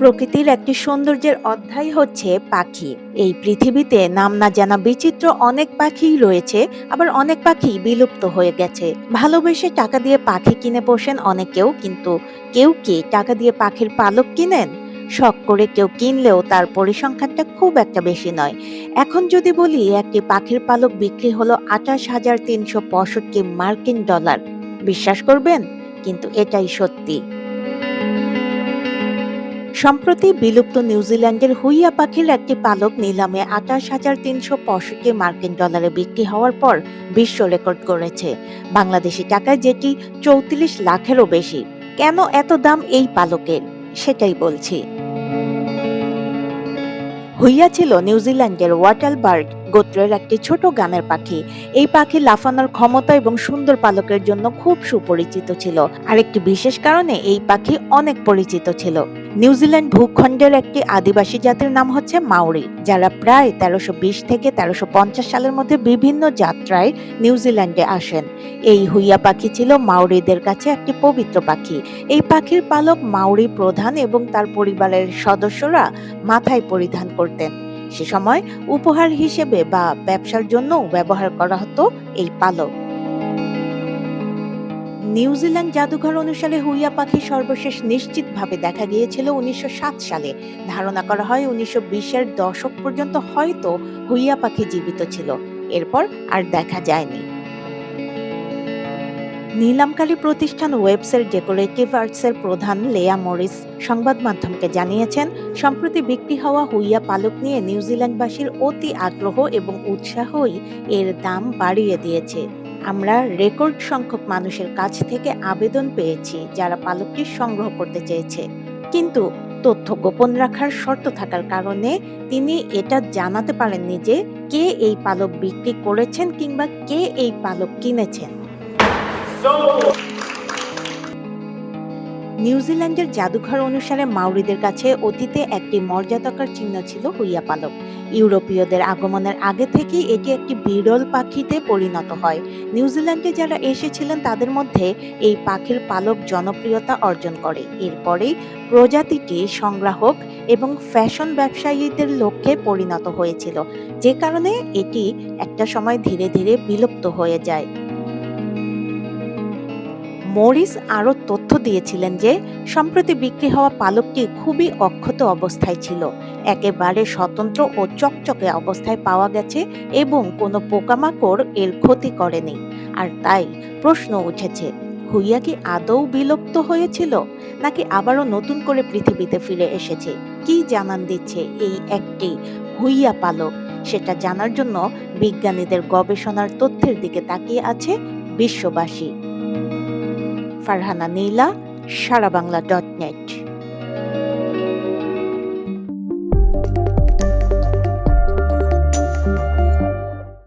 প্রকৃতির একটি সৌন্দর্যের অধ্যায় হচ্ছে পাখি। এই পৃথিবীতে নাম না জানা বিচিত্র অনেক পাখিই রয়েছে, আবার অনেক পাখি বিলুপ্ত হয়ে গেছে। ভালোবেসে টাকা দিয়ে পাখি কিনে বসেন অনেকেও কিন্তু কেউ কি টাকা দিয়ে পাখির পালক কিনেন? শখ করে কেউ কিনলেও তার পরিসংখ্যানটা খুব একটা বেশি নয়। এখন যদি বলি, একটি পাখির পালক বিক্রি হলো আঠাশ হাজার তিনশো পঁয়ষট্টি মার্কিন ডলার। বিশ্বাস করবেন? কিন্তু এটাই সত্যি। সম্প্রতি বিলুপ্ত নিউজিল্যান্ডের হুইয়া পাখির একটি পালক নিলামে আঠাশ হাজার তিনশো পঁয়ষট্টি মার্কিন ডলারে বিক্রি হওয়ার পর বিশ্ব রেকর্ড করেছে বাংলাদেশি টাকায় যেটি চৌত্রিশ লাখেরও বেশি। কেন এত দাম এই পালকের? সেটাই বলছি। হুইয়া ছিল নিউজিল্যান্ডের ওয়াটাল বার্ড গোত্রের একটি ছোট গানের পাখি। এই পাখি লাফানোর ক্ষমতা এবং সুন্দর পালকের জন্য খুব সুপরিচিত ছিল। আর একটি বিশেষ কারণে এই পাখি অনেক পরিচিত ছিল। নিউজিল্যান্ড ভূখণ্ডের একটি আদিবাসী জাতির নাম হচ্ছে মাউরি, যারা প্রায় তেরোশো থেকে তেরোশো সালের মধ্যে বিভিন্ন যাত্রায় নিউজিল্যান্ডে আসেন। এই হুইয়া পাখি ছিল মাউরিদের কাছে একটি পবিত্র পাখি। এই পাখির পালক মাউরি প্রধান এবং তার পরিবারের সদস্যরা মাথায় পরিধান করতেন। সে সময় উপহার হিসেবে বা ব্যবসার জন্য ব্যবহার করা হতো এই পালক। নিউজিল্যান্ড জাদুঘর অনুসারে হুইয়া পাখি সর্বশেষ নিশ্চিতভাবে দেখা গিয়েছিল উনিশশো সাত সালে। ধারণা করা হয় উনিশশো বিশের দশক পর্যন্ত হয়তো হুইয়া পাখি জীবিত ছিল। এরপর আর দেখা যায়নি। নিলামকারী প্রতিষ্ঠান ওয়েবসের ডেকোরেটিভ আর্টসের প্রধান লেয়া মরিস সংবাদ মাধ্যমকে জানিয়েছেন, সম্প্রতি বিক্রি হওয়া হুইয়া পালক নিয়ে নিউজিল্যান্ডবাসীর অতি আগ্রহ এবং উৎসাহই এর দাম বাড়িয়ে দিয়েছে। আমরা রেকর্ড সংখ্যক মানুষের কাছ থেকে আবেদন পেয়েছি যারা পালকটি সংগ্রহ করতে চেয়েছে। কিন্তু তথ্য গোপন রাখার শর্ত থাকার কারণে তিনি এটা জানাতে পারেননি যে কে এই পালক বিক্রি করেছেন কিংবা কে এই পালক কিনেছেন। নিউজিল্যান্ডের জাদুঘর অনুসারে মাউরিদের কাছে অতীতে একটি মর্যাদাকার চিহ্ন ছিল হুইয়া পালক। ইউরোপীয়দের আগমনের আগে থেকেই এটি একটি বিরল পাখিতে পরিণত হয়। নিউজিল্যান্ডে যারা এসেছিলেন, তাদের মধ্যে এই পাখির পালক জনপ্রিয়তা অর্জন করে। এরপরেই প্রজাতিটি সংগ্রাহক এবং ফ্যাশন ব্যবসায়ীদের লক্ষ্যে পরিণত হয়েছিল। যে কারণে এটি একটা সময় ধীরে ধীরে বিলুপ্ত হয়ে যায়। মরিস আরও তথ্য দিয়েছিলেন যে, সম্প্রতি বিক্রি হওয়া পালকটি খুবই অক্ষত অবস্থায় ছিল। একেবারে স্বতন্ত্র ও চকচকে অবস্থায় পাওয়া গেছে এবং কোনো পোকামাকড় এর ক্ষতি করেনি। আর তাই প্রশ্ন উঠেছে, হুইয়া কি আদৌ বিলুপ্ত হয়েছিল, নাকি আবারও নতুন করে পৃথিবীতে ফিরে এসেছে? কি জানান দিচ্ছে এই একটি হুইয়া পালক? সেটা জানার জন্য বিজ্ঞানীদের গবেষণার তথ্যের দিকে তাকিয়ে আছে বিশ্ববাসী। Farhana Nila Sara Bangla dot net.